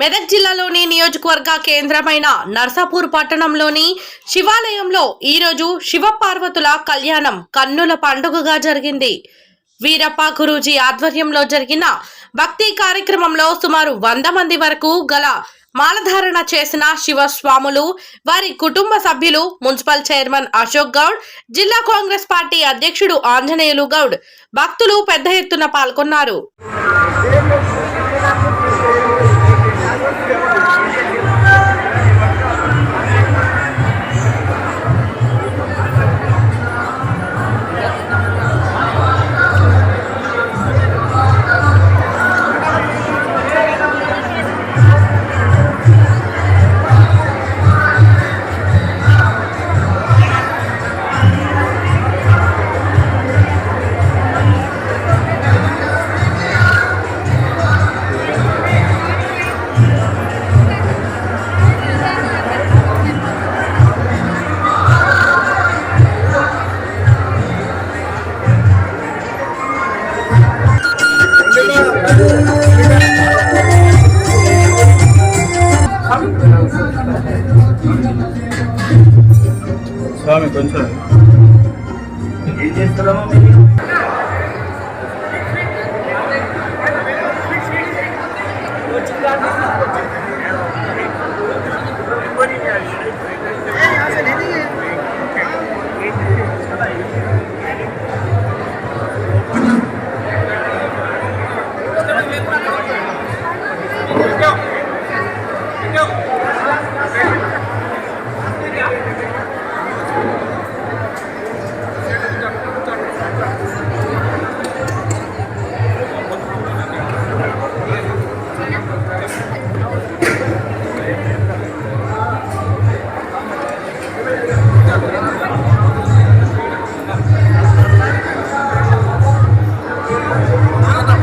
మెదక్ జిల్లాలోని నియోజకవర్గ కేంద్రమైన నర్సాపూర్ పట్టణంలోని శివాలయంలో ఈరోజు శివపార్వతుల కళ్యాణం కన్నుల పండుగగా జరిగింది. వీరప్ప గురూజీ ఆధ్వర్యంలో జరిగిన భక్తి కార్యక్రమంలో సుమారు వంద మంది వరకు గల మాలధారణ చేసిన శివస్వాములు వారి కుటుంబ సభ్యులు మున్సిపల్ చైర్మన్ అశోక్ గౌడ్ జిల్లా కాంగ్రెస్ పార్టీ అధ్యక్షుడు ఆంజనేయులు గౌడ్ భక్తులు పెద్ద ఎత్తున పాల్గొన్నారు. స్వామి కొంచెం. ఏం చేస్తున్నామో మీరు వచ్చిన Nada